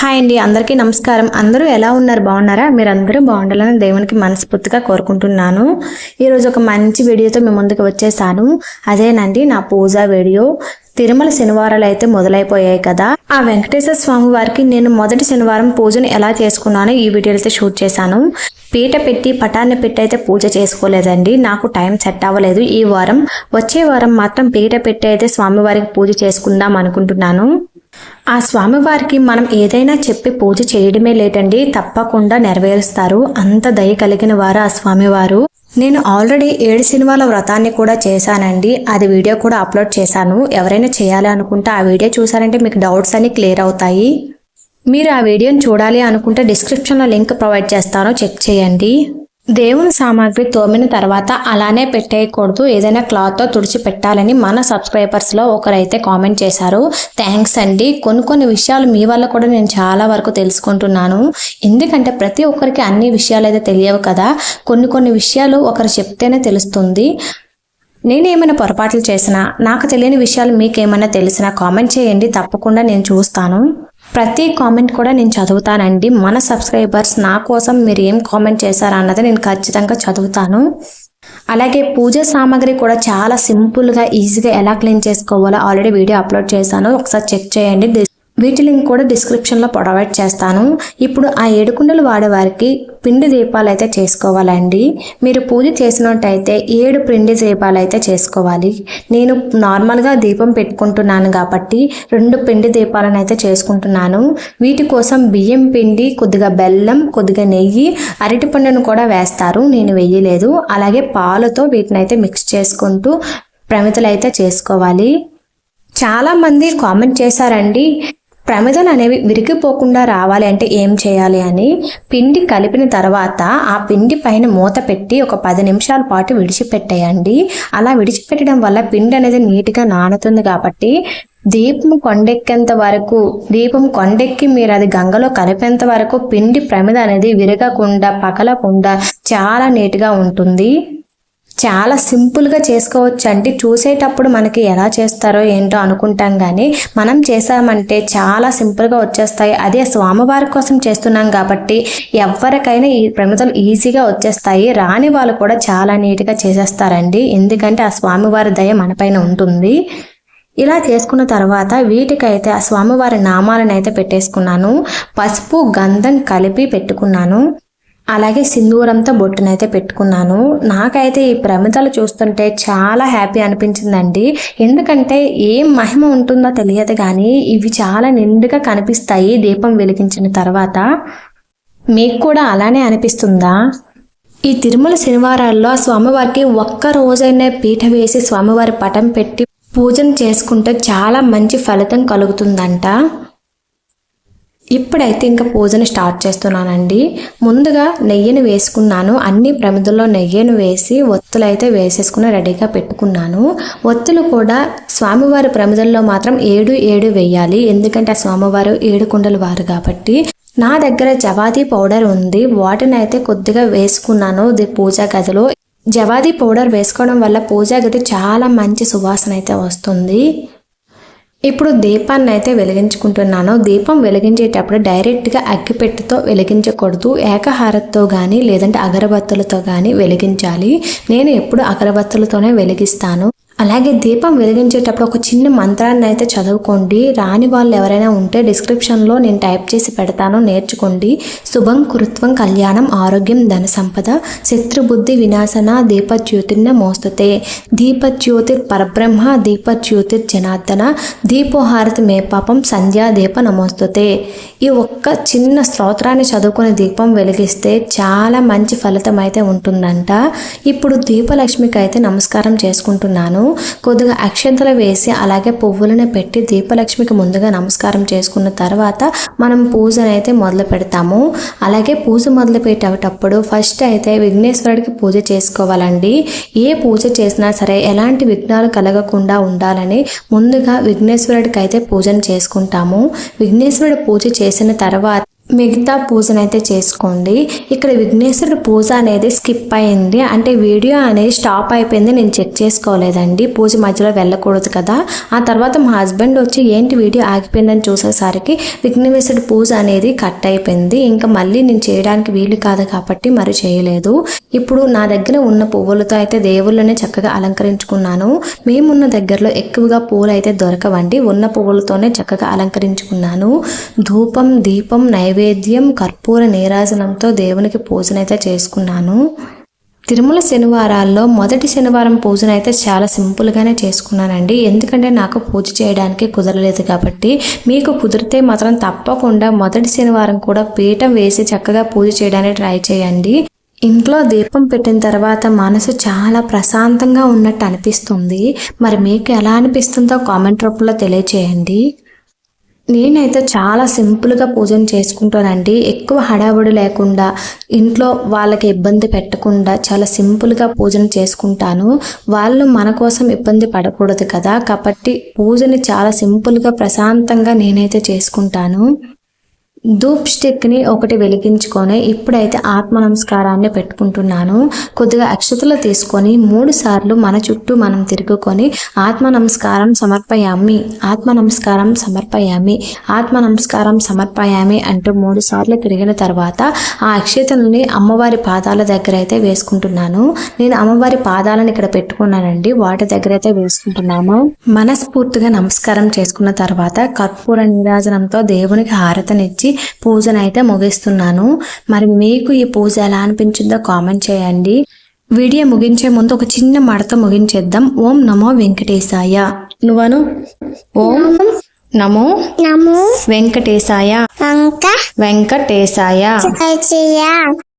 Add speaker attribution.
Speaker 1: Hi అండి అందరికీ నమస్కారం. అందరూ ఎలా ఉన్నారు? బాగున్నారా? మీరు అందరూ బాగుండాలని దేవునికి మనస్ఫూర్తిగా కోరుకుంటున్నాను. ఈరోజు ఒక మంచి వీడియోతో మీ ముందుకు వచ్చేసాను. అదేనండి నా పూజ వీడియో. తిరుమల శనివారాలు అయితే మొదలైపోయాయి కదా. ఆ వెంకటేశ్వర స్వామి వారికి నేను మొదటి శనివారం పూజను ఎలా చేసుకున్నానో ఈ వీడియో అయితే షూట్ చేశాను. పీట పెట్టి పటాన్ని పెట్టి అయితే పూజ చేసుకోలేదండి. నాకు టైం సెట్ అవ్వలేదు. ఈ వారం వచ్చే వారం మాత్రం పీట పెట్టి అయితే స్వామివారికి పూజ చేసుకుందాం అనుకుంటున్నాను. ఆ స్వామివారికి మనం ఏదైనా చెప్పి పూజ చేయడమే లేదండి తప్పకుండా నెరవేరుస్తారు. అంత దయ కలిగిన వారు ఆ స్వామివారు. నేను ఆల్రెడీ ఏడు సినిమాల వ్రతాన్ని కూడా చేశానండి. అది వీడియో కూడా అప్లోడ్ చేశాను. ఎవరైనా చేయాలి అనుకుంటే ఆ వీడియో చూసారంటే మీకు డౌట్స్ అన్ని క్లియర్ అవుతాయి. మీరు ఆ వీడియోని చూడాలి అనుకుంటే డిస్క్రిప్షన్లో లింక్ ప్రొవైడ్ చేస్తాను. చెక్ చేయండి. దేవుని సామాగ్రి తోమిన తర్వాత అలానే పెట్టేయకూడదు. ఏదైనా క్లాత్తో తుడిచి పెట్టాలని మన సబ్స్క్రైబర్స్లో ఒకరైతే కామెంట్ చేశారు. థ్యాంక్స్ అండి. కొన్ని కొన్ని విషయాలు మీ వల్ల కూడా నేను చాలా వరకు తెలుసుకుంటున్నాను. ఎందుకంటే ప్రతి ఒక్కరికి అన్ని విషయాలు అయితే తెలియవు కదా. కొన్ని కొన్ని విషయాలు ఒకరు చెప్తేనే తెలుస్తుంది. నేనేమైనా పొరపాట్లు చేసినా నాకు తెలియని విషయాలు మీకేమైనా తెలిసినా కామెంట్ చేయండి. తప్పకుండా నేను చూస్తాను. ప్రతి కామెంట్ కూడా నేను చదువుతానండి. మన సబ్స్క్రైబర్స్ నా కోసం మీరు ఏం కామెంట్ చేశారా అన్నది నేను ఖచ్చితంగా చదువుతాను. అలాగే పూజ సామాగ్రి కూడా చాలా సింపుల్గా ఈజీగా ఎలా క్లీన్ చేసుకోవాలో ఆల్రెడీ వీడియో అప్లోడ్ చేశాను. ఒకసారి చెక్ చేయండి. వీటి లింక్ కూడా డిస్క్రిప్షన్లో ప్రొవైడ్ చేస్తాను. ఇప్పుడు ఆ ఏడుకుండలు వాడేవారికి పిండి దీపాలు అయితే చేసుకోవాలండి. మీరు పూజ చేసినట్టయితే ఏడు పిండి దీపాలు అయితే చేసుకోవాలి. నేను నార్మల్గా దీపం పెట్టుకుంటున్నాను కాబట్టి రెండు పిండి దీపాలను అయితే చేసుకుంటున్నాను. వీటి కోసం బియ్యం పిండి కొద్దిగా బెల్లం కొద్దిగా నెయ్యి అరటి పండును కూడా వేస్తారు. నేను వేయలేదు. అలాగే పాలతో వీటిని అయితే మిక్స్ చేసుకుంటూ ప్రమితలు అయితే చేసుకోవాలి చాలామంది కామెంట్ చేశారండి ప్రమిదలు అనేవి విరిగిపోకుండా రావాలి అంటే ఏం చేయాలి అని పిండి కలిపిన తర్వాత ఆ పిండి పైన మూత పెట్టి ఒక పది నిమిషాల పాటు విడిచిపెట్టేయండి. అలా విడిచిపెట్టడం వల్ల పిండి అనేది నీట్గా నానుతుంది కాబట్టి దీపం కొండెక్కేంత వరకు దీపం కొండెక్కి మీరు అది గంగలో కలిపేంత వరకు పిండి ప్రమిద అనేది విరగకుండా పగలకుండా చాలా నీట్గా ఉంటుంది. చాలా సింపుల్గా చేసుకోవచ్చు అంటే చూసేటప్పుడు మనకి ఎలా చేస్తారో ఏంటో అనుకుంటాం కానీ మనం చేసామంటే చాలా సింపుల్గా వచ్చేస్తాయి. అదే స్వామివారి కోసం చేస్తున్నాం కాబట్టి ఎవరికైనా ఈ ప్రమిదలు ఈజీగా వచ్చేస్తాయి. రాని వాళ్ళు కూడా చాలా నీట్గా చేసేస్తారండి. ఎందుకంటే ఆ స్వామివారి దయ మనపైన ఉంటుంది. ఇలా చేసుకున్న తర్వాత వీటికైతే ఆ స్వామివారి నామాలను అయితే పెట్టేసుకున్నాను. పసుపు గంధం కలిపి పెట్టుకున్నాను. అలాగే సింధూరంతో బొట్టునైతే పెట్టుకున్నాను. నాకైతే ఈ ప్రమిదలు చూస్తుంటే చాలా హ్యాపీ అనిపించిందండి. ఎందుకంటే ఏం మహిమ ఉంటుందో తెలియదు కానీ ఇవి చాలా నిండుగా కనిపిస్తాయి దీపం వెలిగించిన తర్వాత. మీకు కూడా అలానే అనిపిస్తుందా? ఈ తిరుమల శనివారాల్లో స్వామివారికి ఒక్క రోజైనా పీఠ వేసి స్వామివారి పటం పెట్టి పూజను చేసుకుంటే చాలా మంచి ఫలితం కలుగుతుందంట. ఇప్పుడైతే ఇంకా పూజను స్టార్ట్ చేస్తున్నానండి. ముందుగా నెయ్యిని వేసుకున్నాను. అన్ని ప్రమిదల్లో నెయ్యిని వేసి ఒత్తులు అయితే వేసేసుకుని రెడీగా పెట్టుకున్నాను. ఒత్తులు కూడా స్వామివారి ప్రమిదల్లో మాత్రం ఏడు ఏడు వేయాలి. ఎందుకంటే ఆ స్వామివారు ఏడు కుండలు వారు కాబట్టి. నా దగ్గర జవాదీ పౌడర్ ఉంది. వాటిని అయితే కొద్దిగా వేసుకున్నాను పూజా గదిలో. జవాదీ పౌడర్ వేసుకోవడం వల్ల పూజా గది చాలా మంచి సువాసన అయితే వస్తుంది. ఇప్పుడు దీపాన్ని అయితే వెలిగించుకుంటున్నాను. దీపం వెలిగించేటప్పుడు డైరెక్ట్గా అగ్గిపెట్టెతో వెలిగించకూడదు. ఏకహారతో కానీ లేదంటే అగరబత్తులతో కానీ వెలిగించాలి. నేను ఎప్పుడు అగరబత్తులతోనే వెలిగిస్తాను. అలాగే దీపం వెలిగించేటప్పుడు ఒక చిన్న మంత్రాన్ని అయితే చదువుకోండి. రాని వాళ్ళు ఎవరైనా ఉంటే డిస్క్రిప్షన్లో నేను టైప్ చేసి పెడతాను. నేర్చుకోండి. శుభం కురుత్వం కళ్యాణం ఆరోగ్యం ధన సంపద శత్రుబుద్ధి వినాశన దీపజ్యోతిర్న మోస్తుతే. దీపజ్యోతిర్ పరబ్రహ్మ దీపజ్యోతిర్ జనార్దన దీపోహారతి మే పాపం సంధ్యా దీప నమోస్తుతే. ఈ ఒక్క చిన్న స్తోత్రాన్ని చదువుకుని దీపం వెలిగిస్తే చాలా మంచి ఫలితం అయితే ఉంటుందంట. ఇప్పుడు దీపలక్ష్మికి అయితే నమస్కారం చేసుకుంటున్నాను. కొద్దిగా అక్షంతలు వేసి అలాగే పువ్వులను పెట్టి దీపలక్ష్మికి ముందుగా నమస్కారం చేసుకున్న తర్వాత మనం పూజను అయితే మొదలు పెడతాము. అలాగే పూజ మొదలు పెట్టేటప్పుడు ఫస్ట్ అయితే విఘ్నేశ్వరుడికి పూజ చేసుకోవాలండి. ఏ పూజ చేసినా సరే ఎలాంటి విఘ్నాలు కలగకుండా ఉండాలని ముందుగా విఘ్నేశ్వరుడికి అయితే పూజను చేసుకుంటాము. విఘ్నేశ్వరుడు పూజ చేసిన తర్వాత మిగతా పూజనైతే చేసుకోండి. ఇక్కడ విఘ్నేశ్వరుడు పూజ అనేది స్కిప్ అయింది. అంటే వీడియో అనేది స్టాప్ అయిపోయింది. నేను చెక్ చేసుకోలేదండి. పూజ మధ్యలో వెళ్ళకూడదు కదా. ఆ తర్వాత మా హస్బెండ్ వచ్చి ఏంటి వీడియో ఆగిపోయిందని చూసేసరికి విఘ్నేశ్వరుడు పూజ అనేది కట్ అయిపోయింది. ఇంకా మళ్ళీ నేను చేయడానికి వీలు కాదు కాబట్టి మరి చేయలేదు. ఇప్పుడు నా దగ్గర ఉన్న పువ్వులతో అయితే దేవుళ్ళని చక్కగా అలంకరించుకున్నాను. మేమున్న దగ్గరలో ఎక్కువగా పూలు అయితే దొరకవండి. ఉన్న పువ్వులతోనే చక్కగా అలంకరించుకున్నాను. ధూపం దీపం నైవేద్యం కర్పూర నీరాజనంతో దేవునికి పూజనైతే చేసుకున్నాను. తిరుమల శనివారాల్లో మొదటి శనివారం పూజనైతే చాలా సింపుల్గానే చేసుకున్నానండి. ఎందుకంటే నాకు పూజ చేయడానికి కుదరలేదు కాబట్టి. మీకు కుదిరితే మాత్రం తప్పకుండా మొదటి శనివారం కూడా పీఠం వేసి చక్కగా పూజ చేయడానికి ట్రై చేయండి. ఇంట్లో దీపం పెట్టిన తర్వాత మనసు చాలా ప్రశాంతంగా ఉన్నట్టు అనిపిస్తుంది. మరి మీకు ఎలా అనిపిస్తుందో కామెంట్ రూపంలో తెలియచేయండి. నేనైతే చాలా సింపుల్గా పూజను చేసుకుంటానండి. ఎక్కువ హడావుడి లేకుండా ఇంట్లో వాళ్ళకి ఇబ్బంది పెట్టకుండా చాలా సింపుల్గా పూజను చేసుకుంటాను. వాళ్ళు మన కోసం ఇబ్బంది పడకూడదు కదా. కాబట్టి పూజని చాలా సింపుల్గా ప్రశాంతంగా నేనైతే చేసుకుంటాను. ధూప్ స్టిక్ని ఒకటి వెలిగించుకొని ఇప్పుడైతే ఆత్మ నమస్కారాన్ని పెట్టుకుంటున్నాను. కొద్దిగా అక్షతలు తీసుకొని మూడు సార్లు మన చుట్టూ మనం తిరుగుకొని ఆత్మ నమస్కారం సమర్పయామి. ఆత్మ నమస్కారం సమర్పయామి. ఆత్మ నమస్కారం సమర్పయామి అంటూ మూడు సార్లు తిరిగిన తర్వాత ఆ అక్షతల్ని అమ్మవారి పాదాల దగ్గర అయితే వేసుకుంటున్నాను. నేను అమ్మవారి పాదాలను ఇక్కడ పెట్టుకున్నానండి. వాటి దగ్గర అయితే వేసుకుంటున్నాము. మనస్ఫూర్తిగా నమస్కారం చేసుకున్న తర్వాత కర్పూర నీరాజనంతో దేవునికి హారతనిచ్చి పూజనైతే ముగిస్తున్నాను. మరి మీకు ఈ పూజ ఎలా అనిపించిందో కామెంట్ చేయండి. వీడియో ముగించే ముందు ఒక చిన్న మడత ముగించేద్దాం. ఓం నమో వెంకటేశాయ. నువ్వను? ఓం నమో
Speaker 2: నమో
Speaker 1: వెంకటేశాయ.
Speaker 2: వంక
Speaker 1: వెంకటేశాయ.